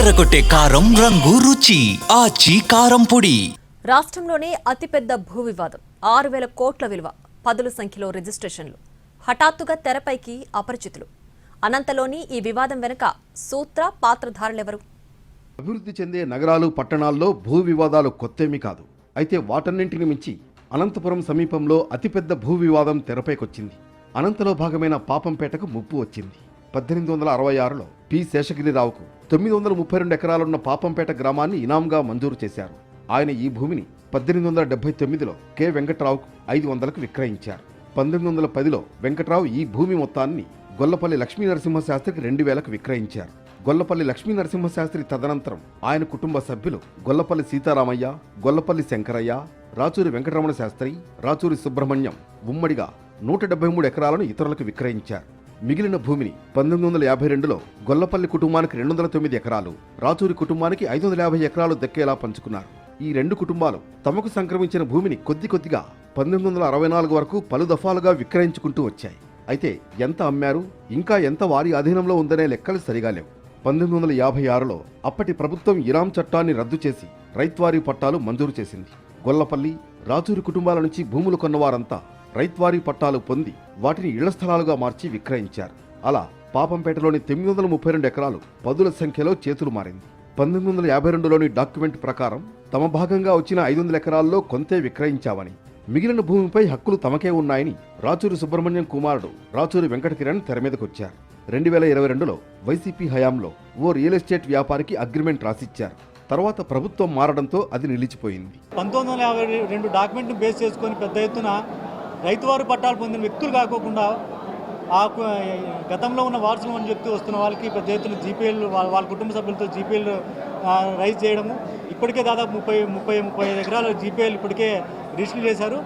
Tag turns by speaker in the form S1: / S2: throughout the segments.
S1: అదరగొట్టే కారం రంగు రుచి ఆచి కారం పొడి.
S2: రాష్ట్రంలోనే అతిపెద్ద భూ వివాదం. ఆరు వేల కోట్ల విలువ పదుల సంఖ్యలో రిజిస్ట్రేషన్లు. హఠాత్తుగా తెరపైకి అపరిచితులు. అనంతలోని ఈ వివాదం వెనుక సూత్ర పాత్రధారులెవరు?
S3: అభివృద్ధి చెందే నగరాలు పట్టణాల్లో భూ వివాదాలు కొత్తేమీ కాదు. అయితే వాటన్నింటిని మించి అనంతపురం సమీపంలో అతిపెద్ద భూ వివాదం తెరపైకొచ్చింది. అనంతలో భాగమైన పాపంపేటకు ముప్పు వచ్చింది. పద్దెనిమిది వందల అరవై ఆరులో పి. శేషగిరిరావుకు తొమ్మిది వందల ముప్పై రెండు ఎకరాలున్న పాపంపేట గ్రామాన్ని ఇనాంగా మంజూరు చేశారు. ఆయన ఈ భూమిని పద్దెనిమిది వందల డెబ్బై తొమ్మిదిలో కె. వెంకట్రావుకు ఐదు వందలకు విక్రయించారు. పంతొమ్మిది వందల పదిలో వెంకట్రావు ఈ భూమి మొత్తాన్ని గొల్లపల్లి లక్ష్మీ నరసింహశాస్త్రికి రెండు వేలకు విక్రయించారు. గొల్లపల్లి లక్ష్మీ నరసింహశాస్త్రి తదనంతరం ఆయన కుటుంబ సభ్యులు గొల్లపల్లి సీతారామయ్య గొల్లపల్లి శంకరయ్య రాచూరి వెంకటరమణ శాస్త్రి రాచూరి సుబ్రహ్మణ్యం ఉమ్మడిగా నూట డెబ్బై మూడు ఎకరాలను ఇతరులకు విక్రయించారు. మిగిలిన భూమిని పంతొమ్మిది వందల యాభై రెండులో గొల్లపల్లి కుటుంబానికి రెండు వందల తొమ్మిది ఎకరాలు రాచూరి కుటుంబానికి ఐదు వందల యాభై ఎకరాలు దక్కేలా పంచుకున్నారు. ఈ రెండు కుటుంబాలు తమకు సంక్రమించిన భూమిని కొద్ది కొద్దిగా పంతొమ్మిది వందల అరవై నాలుగు వరకు పలు దఫాలుగా విక్రయించుకుంటూ వచ్చాయి. అయితే ఎంత అమ్మారు ఇంకా ఎంత వారి అధీనంలో ఉందనే లెక్కలు సరిగా లేవు. పంతొమ్మిది వందల యాభై ఆరులో అప్పటి ప్రభుత్వం ఇరాం చట్టాన్ని రద్దు చేసి రైత్వారీ పట్టాలు మంజూరు చేసింది. గొల్లపల్లి రాచూరి కుటుంబాల నుంచి భూములు కొన్నవారంతా రైత్వారీ పట్టాలు పొంది వాటిని ఇళ్ళ స్థలాలుగా మార్చి విక్రయించారు. అలా పాపంపేటలోని తొమ్మిది వందల ముప్పై రెండు ఎకరాలు పదుల సంఖ్యలో చేతులు మారింది. పంతొమ్మిది వందల యాభై రెండులోని డాక్యుమెంట్ ప్రకారం తమ భాగంగా వచ్చిన ఐదు వందల ఎకరాల్లో కొంతే విక్రయించామని మిగిలిన భూమిపై హక్కులు తమకే ఉన్నాయని రాచూరి సుబ్రహ్మణ్యం కుమారుడు రాచూరి వెంకటకిరణ్ తెర మీదకొచ్చారు. రెండు వేల ఇరవై రెండులో వైసీపీ హయాంలో ఓ రియల్ ఎస్టేట్ వ్యాపారికి అగ్రిమెంట్ రాసిచ్చారు. తర్వాత ప్రభుత్వం మారడంతో అది నిలిచిపోయింది.
S4: పంతొమ్మిది వందల యాభై రెండు డాక్యుమెంట్ని బేస్ చేసుకొని పెద్ద ఎత్తున రైతువారు పట్టాలు పొందిన వ్యక్తులు కాకోకుండా ఆ గతంలో ఉన్న వారసులు అని చెప్తూ వస్తున్న వాళ్ళకి పెద్ద ఎత్తున జీపీఎల్ వాళ్ళ కుటుంబ సభ్యులతో జీపీఎల్ రైజ్ చేయడము. ఇప్పటికే దాదాపు ముప్పై ముప్పై ముప్పై ఐదు ఎకరాలు జీపీఎల్ ఇప్పటికే రిజిస్టర్ చేశారు.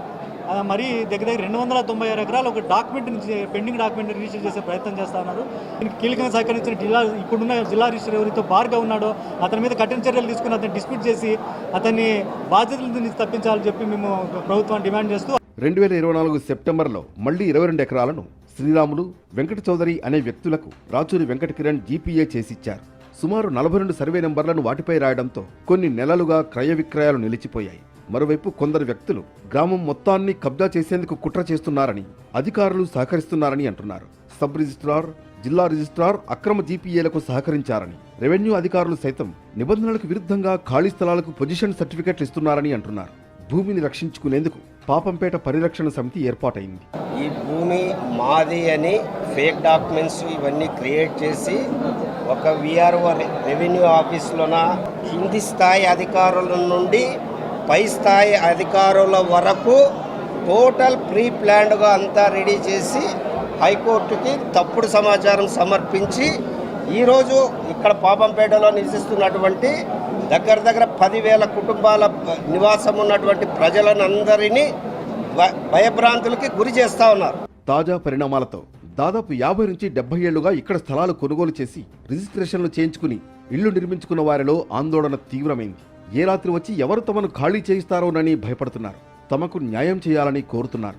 S4: మరి దగ్గర దగ్గర రెండు వందల తొంభై ఆరు ఎకరాలు ఒక డాక్యుమెంట్ పెండింగ్ డాక్యుమెంట్ రిజిస్టర్ చేసే ప్రయత్నం చేస్తా ఉన్నారు. దీనికి కీలకంగా సహకరించిన జిల్లా ఇప్పుడున్న జిల్లా రిజిస్టర్ ఎవరితో బార్గా ఉన్నాడో అతని మీద కఠిన చర్యలు తీసుకుని అతన్ని డిస్ప్యూట్ చేసి అతన్ని బాధ్యతల నుంచి తప్పించాలని చెప్పి మేము ప్రభుత్వాన్ని డిమాండ్ చేస్తూ
S3: రెండు వేల ఇరవై నాలుగు సెప్టెంబర్లో మళ్ళీ ఇరవై రెండు ఎకరాలను శ్రీరాములు వెంకట చౌదరి అనే వ్యక్తులకు రాచూరి వెంకట కిరణ్ జీపీఏ చేసిచ్చారు. సుమారు నలభై రెండు సర్వే నెంబర్లను వాటిపై రాయడంతో కొన్ని నెలలుగా క్రయ విక్రయాలు నిలిచిపోయాయి. మరోవైపు కొందరు వ్యక్తులు గ్రామం మొత్తాన్ని కబ్జా చేసేందుకు కుట్ర చేస్తున్నారని అధికారులు సహకరిస్తున్నారని అంటున్నారు. సబ్ రిజిస్ట్రార్ జిల్లా రిజిస్ట్రార్ అక్రమ జీపీఏలకు సహకరించారని రెవెన్యూ అధికారులు సైతం నిబంధనలకు విరుద్ధంగా ఖాళీ స్థలాలకు పొజిషన్ సర్టిఫికెట్లు ఇస్తున్నారని అంటున్నారు. భూమిని రక్షించుకునేందుకు పాపంపేట పరిరక్షణ సమితి ఏర్పాటైంది.
S5: ఈ భూమి మాది అని ఫేక్ డాక్యుమెంట్స్ ఇవన్నీ క్రియేట్ చేసి ఒక విఆర్ఓ రెవెన్యూ ఆఫీస్లోన కింది స్థాయి అధికారుల నుండి పై స్థాయి అధికారుల వరకు టోటల్ ప్రీ ప్లాన్డ్గా అంతా రెడీ చేసి హైకోర్టుకి తప్పుడు సమాచారం సమర్పించి ఈరోజు ఇక్కడ పాపంపేటలో నివసిస్తున్నటువంటి దగ్గర దగ్గర పదివేల కుటుంబాల నివాసం ఉన్నటువంటి ప్రజలనందరినీ భయభ్రాంతులకి గురి చేస్తూ ఉన్నారు.
S3: తాజా పరిణామాలతో దాదాపు యాభై నుంచి డెబ్బై ఏళ్ళుగా ఇక్కడ స్థలాలు కొనుగోలు చేసి రిజిస్ట్రేషన్లు చేయించుకుని ఇళ్ళు నిర్మించుకున్న వారిలో ఆందోళన తీవ్రమైంది. ఏ రాత్రి వచ్చి ఎవరు తమను ఖాళీ చేయిస్తారోనని భయపడుతున్నారు. తమకు న్యాయం చేయాలని కోరుతున్నారు.